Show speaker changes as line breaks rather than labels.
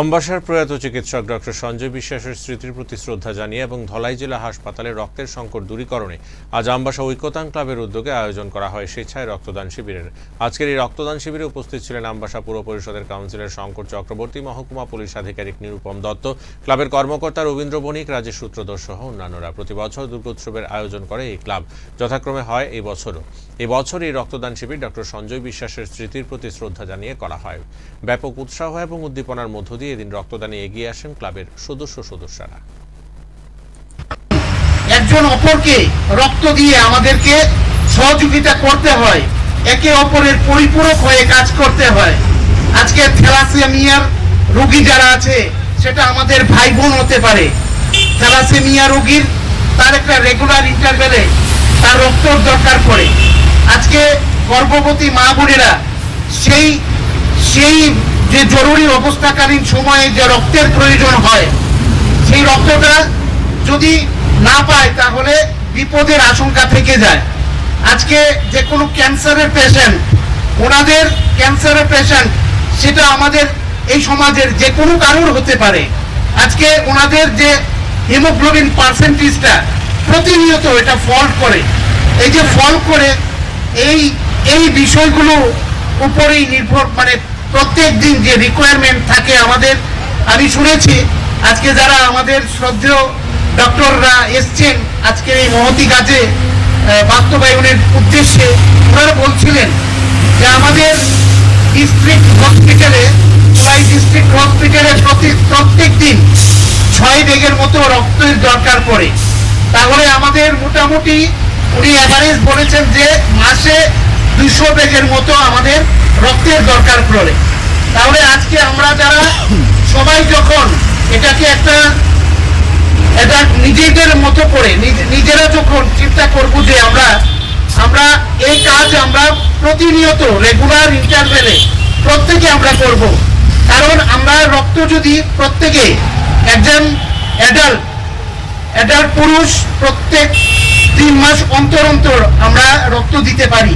অম্বাসার প্রয়াত চিকিৎসক ডক্টর সঞ্জয় বিশ্বাসের স্মৃতির প্রতি শ্রদ্ধা জানিয়ে এবং ধলাই জেলা হাসপাতালে রক্তের সংকট দূরীকরণে আজ আম্বাসা ঐক্যতান ক্লাবের উদ্যোগে আয়োজন করা হয় স্বেচ্ছায় রক্তদান শিবিরের। আজকের এই রক্তদান শিবিরে উপস্থিত ছিলেন আম্বাসা পুর পরিষদের কাউন্সিলর শঙ্কর চক্রবর্তী, মহকুমা পুলিশ আধিকারিক নিরুপম দত্ত, ক্লাবের কর্মকর্তা রবীন্দ্র বণিক, রাজেশ সূত্রধর সহ অন্যান্যরা। প্রতি বছর দুর্গোৎসবের আয়োজন করে এই ক্লাব। যথাক্রমে হয় এই বছরও। এই বছর এই রক্তদান শিবির ডক্টর সঞ্জয় বিশ্বাসের স্মৃতির প্রতি শ্রদ্ধা জানিয়ে করা হয়। ব্যাপক উৎসাহ এবং উদ্দীপনার মধ্য দিয়ে এদিন রক্তদানে এগিয়ে আসেন ক্লাবের সদস্য সদস্যরা।
একজন অপরকে রক্ত দিয়ে আমাদেরকে সহযোগিতা করতে হয়। একে অপরের পরিপূরক হয়ে কাজ করতে হয়। আজকে থ্যালাসেমিয়ার রোগী যারা আছে, সেটা আমাদের ভাই বোন হতে পারে। থ্যালাসেমিয়া রোগীর তার একটা রেগুলার ইন্টারভেলে তার রক্তর দরকার পড়ে। আজকে গর্ভবতী মা বোনেরা সেই সেই যে জরুরি অবস্থাকালীন সময়ে যে রক্তের প্রয়োজন হয়, সেই রক্তটা যদি না পায় তাহলে বিপদের আশঙ্কা থেকে যায়। আজকে যে কোনো ক্যান্সারের পেশেন্ট, ওনাদের ক্যান্সারের পেশেন্ট, সেটা আমাদের এই সমাজের যে কোনো কারোর হতে পারে। আজকে ওনাদের যে হিমোগ্লোবিন পার্সেন্টেজটা প্রতিনিয়ত এটা ফল্ট করে। এই যে ফল করে, এই এই বিষয়গুলো উপরেই নির্ভর মানে প্রত্যেক দিন যে রিকোয়ারমেন্ট থাকে আমাদের, আমি শুনেছি, আজকে যারা আমাদের শ্রদ্ধেয় ডক্টররা এসছেন আজকের এই মহতি কাজে বাস্তবায়নের উদ্দেশ্যে, ওনারা বলছিলেন যে আমাদের ডিস্ট্রিক্ট হসপিটালে প্রায় ডিস্ট্রিক্ট হসপিটালে প্রতি, প্রত্যেক দিন ছয় বেগের মতো রক্তের দরকার পড়ে। তাহলে আমাদের মোটামুটি উনি অ্যাভারেজ বলেছেন যে মাসে দুশো বেগের মতো আমাদের রক্তের দরকার পড়ে তাহলে আজকে আমরা যারা, সবাই যখন এটাকে একটা এটা নিজেদের মতো করে নিজেরা যখন চিন্তা করব যে আমরা আমরা এই কাজ আমরা প্রতিনিয়ত রেগুলার ইন্টারভেলে প্রত্যেকে আমরা করব। কারণ আমরা রক্ত যদি প্রত্যেকে, একজন অ্যাডাল্ট অ্যাডাল্ট পুরুষ প্রত্যেক তিন মাস অন্তর অন্তর আমরা রক্ত দিতে পারি।